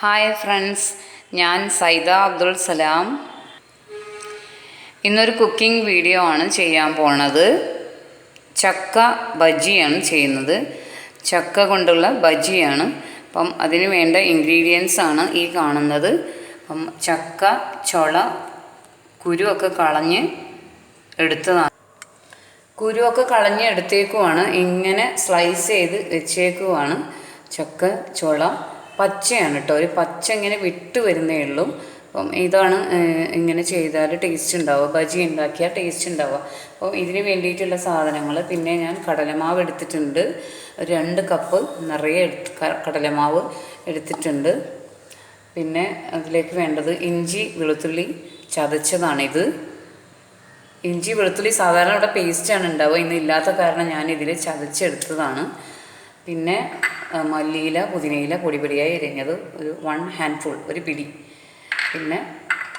Hi friends ഞാൻ സൈദ അബ്ദുൾ സലാം. ഇന്നൊരു cooking video ആണ് ചെയ്യാൻ പോണത്. ചക്ക ബജിയാണ് ചെയ്യുന്നത്. ചക്ക കൊണ്ടുള്ള ബജിയാണ്. അപ്പം അതിന് വേണ്ട ഇൻഗ്രീഡിയൻസ് ആണ് ഈ കാണുന്നത്. അപ്പം ചക്ക ചുള കുരുവൊക്കെ കളഞ്ഞ് എടുത്തതാണ്. കുരുവൊക്കെ കളഞ്ഞ് എടുത്തേക്കുവാണ്. ഇങ്ങനെ സ്ലൈസ് ചെയ്ത് വെച്ചേക്കുവാണ്. ചക്ക ചുള പച്ചയാണ് കേട്ടോ. ഒരു പച്ച ഇങ്ങനെ വിട്ട് വരുന്നേ ഉള്ളൂ. അപ്പം ഇതാണ് ഇങ്ങനെ ചെയ്താൽ ടേസ്റ്റ് ഉണ്ടാവുക. ബജി ഉണ്ടാക്കിയാൽ ടേസ്റ്റ് ഉണ്ടാവുക. അപ്പം ഇതിന് വേണ്ടിയിട്ടുള്ള സാധനങ്ങൾ പിന്നെ ഞാൻ കടലമാവ് എടുത്തിട്ടുണ്ട്. രണ്ട് കപ്പ് നിറയെ കടലമാവ് എടുത്തിട്ടുണ്ട്. പിന്നെ അതിലേക്ക് വേണ്ടത് ഇഞ്ചി വെളുത്തുള്ളി ചതച്ചതാണിത് ഇഞ്ചി വെളുത്തുള്ളി സാധാരണ ഇവിടെ പേസ്റ്റാണ് ഉണ്ടാവുക. ഇന്ന് ഇല്ലാത്ത കാരണം ഞാൻ ഇതിൽ ചതച്ചെടുത്തതാണ്. പിന്നെ മല്ലിയില പുതിനയില പൊടിപൊടിയായി എരിഞ്ഞത് ഒരു വൺ ഹാൻഡ് ഫുൾ ഒരു പിടി. പിന്നെ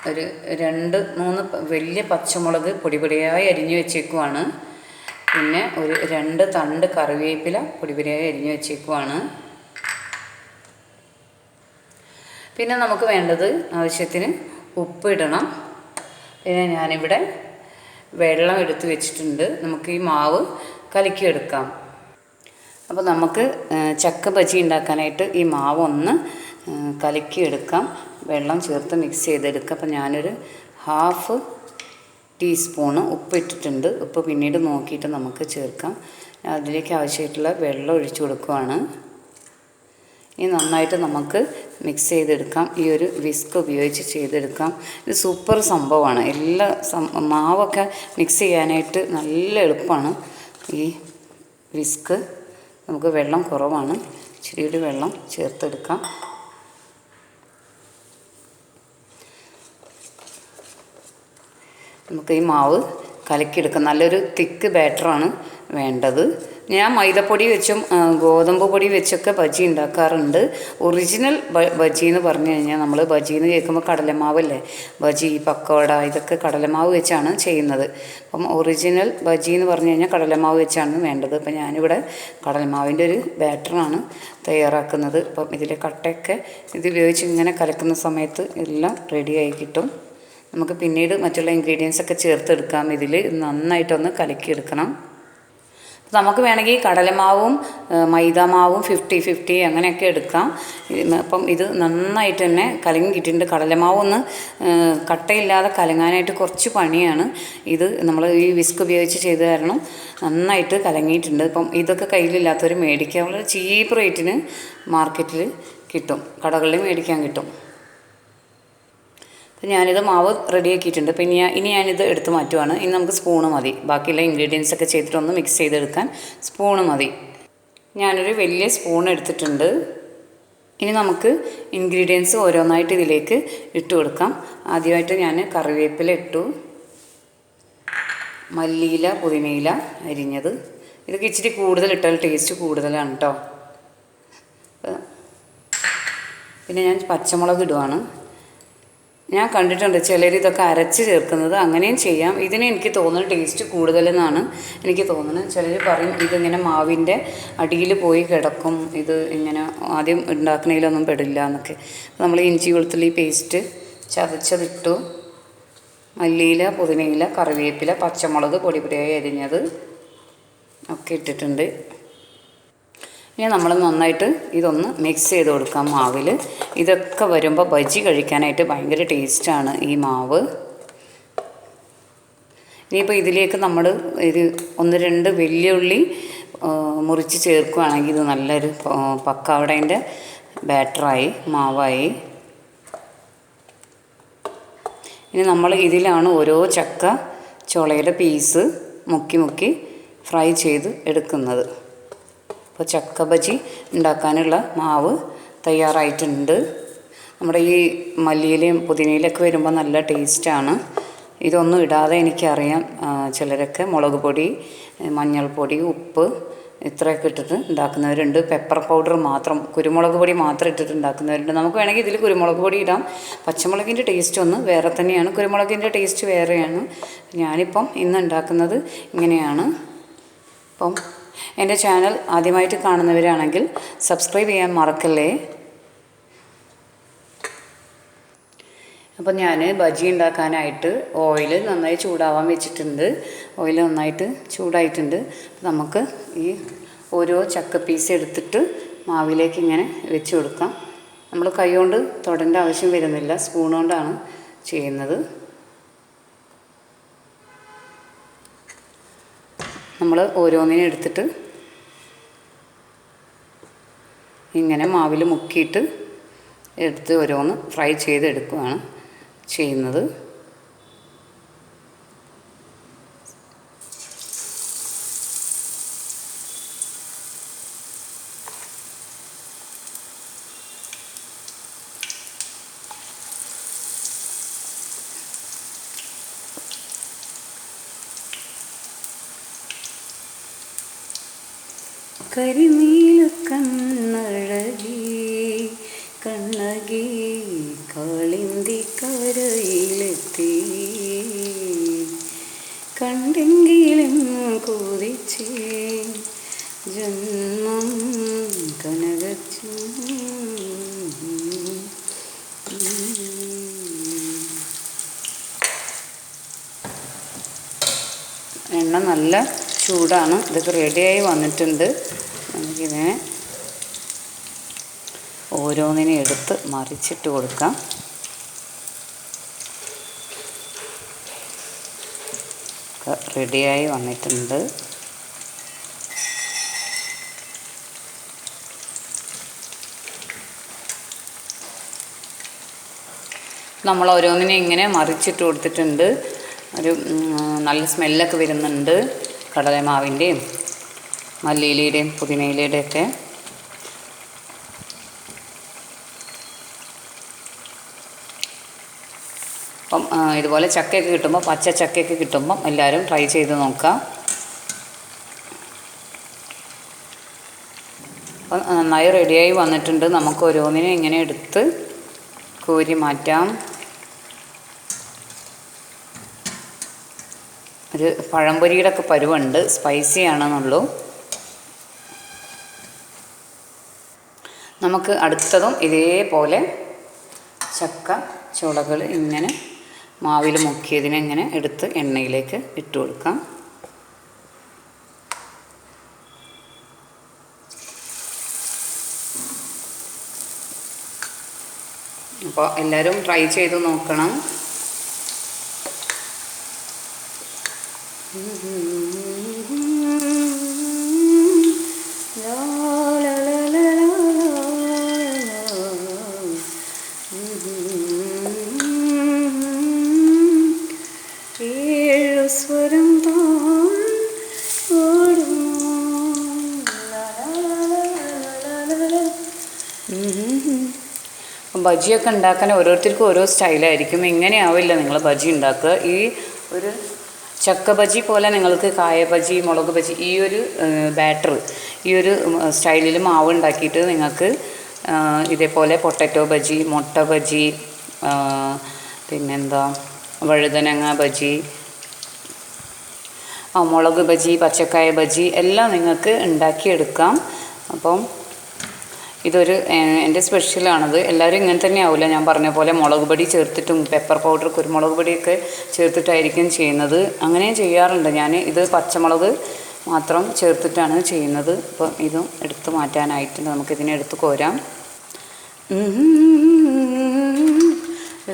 ഒരു രണ്ട് മൂന്ന് വലിയ പച്ചമുളക് പൊടിപൊടിയായി അരിഞ്ഞു വെച്ചേക്കുവാണ്. പിന്നെ ഒരു രണ്ട് തണ്ട് കറിവേപ്പില പൊടിപൊടിയായി അരിഞ്ഞു വെച്ചേക്കുവാണ്. പിന്നെ നമുക്ക് വേണ്ടത് ആവശ്യത്തിന് ഉപ്പ് ഇടണം പിന്നെ ഞാനിവിടെ വെള്ളം എടുത്ത് വെച്ചിട്ടുണ്ട്. നമുക്ക് ഈ മാവ് കലക്കിയെടുക്കാം. അപ്പോൾ നമുക്ക് ചക്ക ബജി ഉണ്ടാക്കാനായിട്ട് ഈ മാവ് ഒന്ന് കലക്കിയെടുക്കാം. വെള്ളം ചേർത്ത് മിക്സ് ചെയ്തെടുക്കാം. അപ്പോൾ ഞാനൊരു ഹാഫ് ടീസ്പൂണ് ഉപ്പ് ഇട്ടിട്ടുണ്ട്. ഉപ്പ് പിന്നീട് നോക്കിയിട്ട് നമുക്ക് ചേർക്കാം. അതിലേക്ക് ആവശ്യമായിട്ടുള്ള വെള്ളം ഒഴിച്ചു കൊടുക്കുവാണ്. ഇനി നന്നായിട്ട് നമുക്ക് മിക്സ് ചെയ്തെടുക്കാം. ഈ ഒരു വിസ്ക് ഉപയോഗിച്ച് ചെയ്തെടുക്കാം. ഇത് സൂപ്പർ സംഭവമാണ്. എല്ലാ മാവൊക്കെ മിക്സ് ചെയ്യാനായിട്ട് നല്ല എളുപ്പമാണ് ഈ വിസ്ക് നമുക്ക് വെള്ളം കുറവാണ്. ഇച്ചിരി വെള്ളം ചേർത്തെടുക്കാം. നമുക്ക് ഈ മാവ് കലക്കിയെടുക്കാം. നല്ലൊരു തിക്ക് ബാറ്ററാണ് വേണ്ടത്. ഞാൻ മൈദപ്പൊടി വെച്ചും ഗോതമ്പ് പൊടി വെച്ചൊക്കെ ബജി ഉണ്ടാക്കാറുണ്ട്. ഒറിജിനൽ ബജി എന്ന് പറഞ്ഞു കഴിഞ്ഞാൽ നമ്മൾ ബജി എന്ന് കേൾക്കുമ്പോൾ കടലമാവല്ലേ? ബജി പക്കോട ഇതൊക്കെ കടലമാവ് വെച്ചാണ് ചെയ്യുന്നത്. അപ്പം ഒറിജിനൽ ബജി എന്ന് പറഞ്ഞു കഴിഞ്ഞാൽ കടലമാവ് വെച്ചാണ് വേണ്ടത്. അപ്പം ഞാനിവിടെ കടലമാവിന്റെ ഒരു ബാറ്ററാണ് തയ്യാറാക്കുന്നത്. അപ്പം ഇതിലെ കട്ടയൊക്കെ ഇത് ഉപയോഗിച്ച് ഇങ്ങനെ കലക്കുന്ന സമയത്ത് എല്ലാം റെഡിയായി കിട്ടും. നമുക്ക് പിന്നീട് മറ്റുള്ള ഇൻഗ്രീഡിയൻസ് ഒക്കെ ചേർത്തെടുക്കാം. ഇതിൽ നന്നായിട്ടൊന്ന് കലക്കിയെടുക്കണം. നമുക്ക് വേണമെങ്കിൽ കടലമാവും മൈദാമാവും ഫിഫ്റ്റി ഫിഫ്റ്റി അങ്ങനെയൊക്കെ എടുക്കാം. അപ്പം ഇത് നന്നായിട്ട് തന്നെ കലങ്ങി കിട്ടിയിട്ടുണ്ട്. കടലമാവ് ഒന്ന് കട്ടയില്ലാതെ കലങ്ങാനായിട്ട് കുറച്ച് പണിയാണ്. ഇത് നമ്മൾ ഈ വിസ്ക് ഉപയോഗിച്ച് ചെയ്ത് തരണം നന്നായിട്ട് കലങ്ങിയിട്ടുണ്ട്. ഇപ്പം ഇതൊക്കെ കയ്യിലില്ലാത്തവർ മേടിക്കാൻ ചീപ്പ് റേറ്റിന് മാർക്കറ്റിൽ കിട്ടും. കടകളിൽ മേടിക്കാൻ കിട്ടും. അപ്പം ഞാനിത് മാവ് റെഡിയാക്കിയിട്ടുണ്ട് പിന്നെ ഞാൻ ഇനി ഞാനിത് എടുത്ത് മാറ്റുവാണ്. ഇനി നമുക്ക് സ്പൂണ് മതി. ബാക്കിയുള്ള ഇൻഗ്രീഡിയൻസ് ഒക്കെ ചെയ്തിട്ടൊന്ന് മിക്സ് ചെയ്തെടുക്കാൻ സ്പൂണ് മതി. ഞാനൊരു വലിയ സ്പൂൺ എടുത്തിട്ടുണ്ട്. ഇനി നമുക്ക് ഇൻഗ്രീഡിയൻസ് ഓരോന്നായിട്ട് ഇതിലേക്ക് ഇട്ട് കൊടുക്കാം. ആദ്യമായിട്ട് ഞാൻ കറിവേപ്പില ഇട്ടു. മല്ലിയില പുതിനയില അരിഞ്ഞത്. ഇതൊക്കെ ഇച്ചിരി കൂടുതൽ ഇട്ടാൽ ടേസ്റ്റ് കൂടുതലാണ് കേട്ടോ പിന്നെ ഞാൻ പച്ചമുളക് ഇടുവാണ്. ഞാൻ കണ്ടിട്ടുണ്ട് ചിലർ ഇതൊക്കെ അരച്ച് ചേർക്കുന്നത്. അങ്ങനെയും ചെയ്യാം. ഇതിന് എനിക്ക് തോന്നുന്നത് ടേസ്റ്റ് കൂടുതലെന്നാണ് എനിക്ക് തോന്നുന്നത്. ചിലർ പറയും ഇതിങ്ങനെ മാവിന്റെ അടിയിൽ പോയി കിടക്കും. ഇത് ഇങ്ങനെ ആദ്യം ഉണ്ടാക്കുന്നതിലൊന്നും പെടില്ല എന്നൊക്കെ. നമ്മൾ ഇഞ്ചി വെളുത്തുള്ളി പേസ്റ്റ് ചതച്ചതിട്ടു. മല്ലിയില പുതിനയില കറിവേപ്പില പച്ചമുളക് പൊടി പൊടിയായി അരിഞ്ഞത് ഒക്കെ ഇട്ടിട്ടുണ്ട്. ഇനി നമ്മൾ നന്നായിട്ട് ഇതൊന്ന് മിക്സ് ചെയ്ത് കൊടുക്കാം മാവിൽ ഇതൊക്കെ വരുമ്പോൾ ബജി കഴിക്കാനായിട്ട് ഭയങ്കര ടേസ്റ്റാണ് ഈ മാവ്. ഇനിയിപ്പോൾ ഇതിലേക്ക് നമ്മൾ ഒരു ഒന്ന് രണ്ട് വലിയ ഉള്ളി ആ, മുറിച്ച് ചേർക്കുകയാണെങ്കിൽ ഇത് നല്ലൊരു പക്കാവടേന്റെ ബാറ്ററായി മാവായി. ഇനി നമ്മൾ ഇതിലാണ് ഓരോ ചക്ക ചുളയുടെ പീസ് മുക്കി മുക്കി ഫ്രൈ ചെയ്ത് എടുക്കുന്നത്. അപ്പോൾ ചക്ക ബജി ഉണ്ടാക്കാനുള്ള മാവ് തയ്യാറായിട്ടുണ്ട്. നമ്മുടെ ഈ മല്ലിയിലയും പുതിനയിലൊക്കെ വരുമ്പോൾ നല്ല ടേസ്റ്റാണ്. ഇതൊന്നും ഇടാതെ എനിക്കറിയാം ചിലരൊക്കെ മുളക് പൊടി മഞ്ഞൾപ്പൊടി ഉപ്പ് ഇത്രയൊക്കെ ഇട്ടിട്ട് ഉണ്ടാക്കുന്നവരുണ്ട്. പെപ്പർ പൗഡർ മാത്രം കുരുമുളക് പൊടി മാത്രം ഇട്ടിട്ട് ഉണ്ടാക്കുന്നവരുണ്ട്. നമുക്ക് വേണമെങ്കിൽ ഇതിൽ കുരുമുളക് പൊടി ഇടാം. പച്ചമുളകിന്റെ ടേസ്റ്റ് ഒന്ന് വേറെ തന്നെയാണ്. കുരുമുളകിന്റെ ടേസ്റ്റ് വേറെയാണ്. ഞാനിപ്പം ഇന്ന് ഉണ്ടാക്കുന്നത് ഇങ്ങനെയാണ്. അപ്പം എന്റെ ചാനൽ ആദ്യമായിട്ട് കാണുന്നവരാണെങ്കിൽ സബ്സ്ക്രൈബ് ചെയ്യാൻ മറക്കല്ലേ? അപ്പം ഞാൻ ബജി ഉണ്ടാക്കാനായിട്ട് ഓയിൽ നന്നായി ചൂടാവാൻ വെച്ചിട്ടുണ്ട്. ഓയിൽ നന്നായിട്ട് ചൂടായിട്ടുണ്ട്. നമുക്ക് ഈ ഓരോ ചക്ക പീസ് എടുത്തിട്ട് മാവിലേക്ക് ഇങ്ങനെ വെച്ച് കൊടുക്കാം. നമ്മൾ കൈ കൊണ്ട് തൊടേണ്ട ആവശ്യം വരുന്നില്ല. സ്പൂൺ കൊണ്ടാണ് ചെയ്യുന്നത്. നമ്മൾ ഓരോന്നിനും എടുത്തിട്ട് ഇങ്ങനെ മാവിൽ മുക്കിയിട്ട് എടുത്ത് ഓരോന്ന് ഫ്രൈ ചെയ്തെടുക്കുകയാണ് ചെയ്യുന്നത്. കരിനീല കണ്ണഴകി കണ്ണകി കാളിന്തി കരയിലെത്തി. കണ്ടെങ്കിലും കൊതിച്ചേ ജന്മം കനകച്ചു എണ്ണ നല്ല ചൂടാണ്. ഇതൊക്കെ റെഡിയായി വന്നിട്ടുണ്ട്. നമുക്കിതിനെ ഓരോന്നിനെ എടുത്ത് മറിച്ചിട്ട് കൊടുക്കാം. റെഡിയായി വന്നിട്ടുണ്ട്. നമ്മൾ ഓരോന്നിനെ ഇങ്ങനെ മറിച്ചിട്ട് കൊടുത്തിട്ടുണ്ട്. ഒരു നല്ല സ്മെല്ലൊക്കെ വരുന്നുണ്ട്. കടലമാവിന്റെയും മല്ലിയിലയുടെയും പുതിനയിലയുടെയും ഒക്കെ അപ്പം ഇതുപോലെ ചക്കയൊക്കെ കിട്ടുമ്പോൾ പച്ച ചക്കയൊക്കെ കിട്ടുമ്പം എല്ലാവരും ട്രൈ ചെയ്ത് നോക്കാം. അപ്പം നന്നായി റെഡിയായി വന്നിട്ടുണ്ട്. നമുക്ക് ഓരോന്നിനെ ഇങ്ങനെ എടുത്ത് കോരി മാറ്റാം. ഒരു പഴംപൊരിയുടെ ഒക്കെ പരുവുണ്ട്. സ്പൈസി ആണെന്നുള്ളൂ. നമുക്ക് അടുത്തതും ഇതേപോലെ ചക്ക ചുളകൾ ഇങ്ങനെ മാവിൽ മുക്കിയതിനെ ഇങ്ങനെ എടുത്ത് എണ്ണയിലേക്ക് ഇട്ടു കൊടുക്കാം. അപ്പോൾ എല്ലാവരും ട്രൈ ചെയ്ത് നോക്കണം ലാ ലാ ലാ ലാ ലാ. ഏഴു സ്വരം താൻ ഉണ്ടാക്കാൻ ഓരോരുത്തർക്കും ഓരോ സ്റ്റൈലായിരിക്കും. ഇങ്ങനെയാവില്ല നിങ്ങൾ ബജി ഉണ്ടാക്കുക. ഈ ഒരു ചക്ക ബജി പോലെ നിങ്ങൾക്ക് കായ ബജി മുളക് ബജി ഈ ഒരു ബാറ്റർ ഈ ഒരു സ്റ്റൈലിൽ മാവ് ഉണ്ടാക്കിയിട്ട് നിങ്ങൾക്ക് ഇതേപോലെ പൊട്ടറ്റോ ബജി മുട്ട ബജി പിന്നെന്താ വഴുതനങ്ങ ബജി മുളക് ബജി പച്ചക്കായ ബജി എല്ലാം നിങ്ങൾക്ക് ഉണ്ടാക്കിയെടുക്കാം. അപ്പം ഇതൊരു എന്റെ സ്പെഷ്യലാണത്. എല്ലാവരും ഇങ്ങനെ തന്നെ ആവില്ല ഞാൻ പറഞ്ഞ പോലെ മുളക് പൊടി ചേർത്തിട്ടും പെപ്പർ പൗഡർ കുരുമുളക് പൊടിയൊക്കെ ചേർത്തിട്ടായിരിക്കും ചെയ്യുന്നത്. അങ്ങനെയും ചെയ്യാറുണ്ട്. ഞാൻ ഇത് പച്ചമുളക് മാത്രം ചേർത്തിട്ടാണ് ചെയ്യുന്നത്. അപ്പം ഇതും എടുത്ത് മാറ്റാനായിട്ടുണ്ട്. നമുക്കിതിനെ എടുത്ത് കോരാം.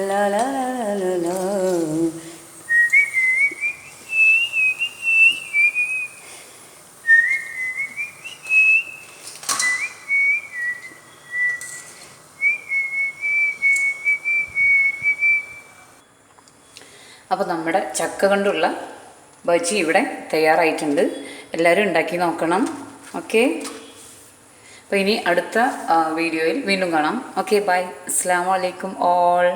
ലാ ലാ. അപ്പോൾ നമ്മുടെ ചക്ക കൊണ്ടുള്ള ബജി ഇവിടെ തയ്യാറായിട്ടുണ്ട്. എല്ലാവരും ഉണ്ടാക്കി നോക്കണം. ഓക്കെ? അപ്പോൾ ഇനി അടുത്ത വീഡിയോയിൽ വീണ്ടും കാണാം. Okay bye. അസ്സാം വലൈക്കും ഓൾ.